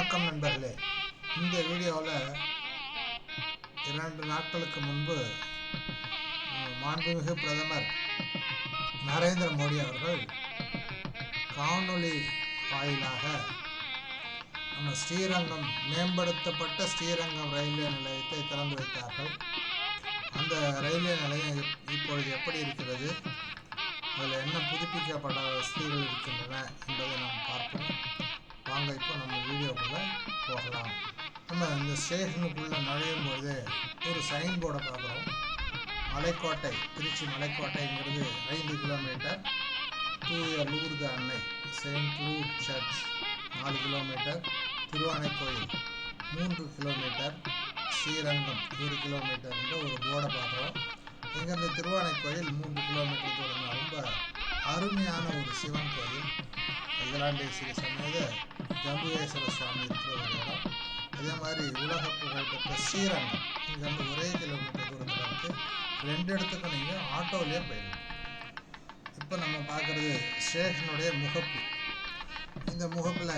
வணக்கம் நண்பர்களே. இந்த வீடியோவில் இரண்டு நாட்களுக்கு முன்பு மாண்புமிகு பிரதமர் நரேந்திர மோடி அவர்கள் காணொளி வாயிலாக நம்ம ஸ்ரீரங்கம் மேம்படுத்தப்பட்ட ஸ்ரீரங்கம் ரயில்வே நிலையத்தை திறந்து வைத்தார்கள். அந்த ரயில்வே நிலையம் இப்பொழுது எப்படி இருக்கிறது? அதில் என்ன புதுப்பிக்கப்பட்ட வசதிகள் இருக்கின்றன என்பதை நாம் வாங்க இப்போ நம்ம வீடியோக்குள்ளே போகலாம் நம்ம இந்த ஸ்டேஷனுக்குள்ளே நுழையும் பொழுது ஒரு சைன் போர்டை பார்க்குறோம். மலைக்கோட்டை திருச்சி மலைக்கோட்டைங்கிறது ஐந்து கிலோமீட்டர் தூய லூர்து அன்னை செயின்ட் லூர் சர்ச் நாலு கிலோமீட்டர் திருவானைக்கோயில் மூன்று கிலோமீட்டர் ஸ்ரீரங்கம் ஒரு கிலோமீட்டர் என்ற ஒரு போர்டை பார்க்குறோம். இங்கேருந்து திருவானைக்கோயில் மூன்று கிலோமீட்டர் தூரம். ரொம்ப அருமையான ஒரு சிவன் கோயில். அகிலாண்டேஸ்வரி சமேத ஜம்புவேஸ்வர சுவாமி இருக்கிற ஒரு இடம் அதே மாதிரி உலக புகழ்பெற்ற ஸ்ரீரங்கம். இங்கேருந்து ஒரே கிலோமீட்டர் தூரத்தில் இருக்குது ரெண்டு இடத்துக்கும் நீங்கள் ஆட்டோவிலே போயிடலாம் இப்போ நம்ம பார்க்குறது ஸ்டேஷனுடைய முகப்பு. இந்த முகப்பில்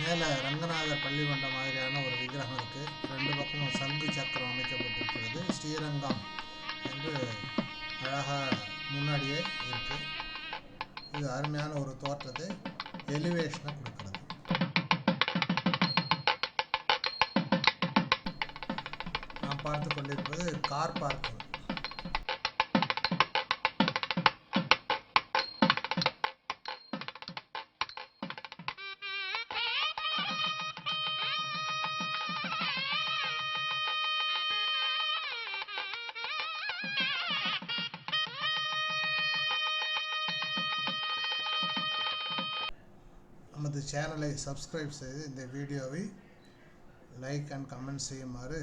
மேலே ரங்கநாதர் பள்ளிமண்டம் மாதிரியான ஒரு விக்கிரகம் இருக்குது ரெண்டு பக்கமும் சங்கு சக்கரம் அமைக்கப்பட்டிருக்கிறது. ஸ்ரீரங்கம் என்று அழகாக முன்னாடியே இருக்குது இது அருமையான ஒரு தோற்றத்தை எலிவேஷனை கொடுக்கும் நாம் பார்த்து கொண்டிருப்பது கார் பார்க்கிங் நமது சேனலை சப்ஸ்கிரைப் செய்து இந்த வீடியோவை லைக் அண்ட் கமெண்ட் செய்யுமாறு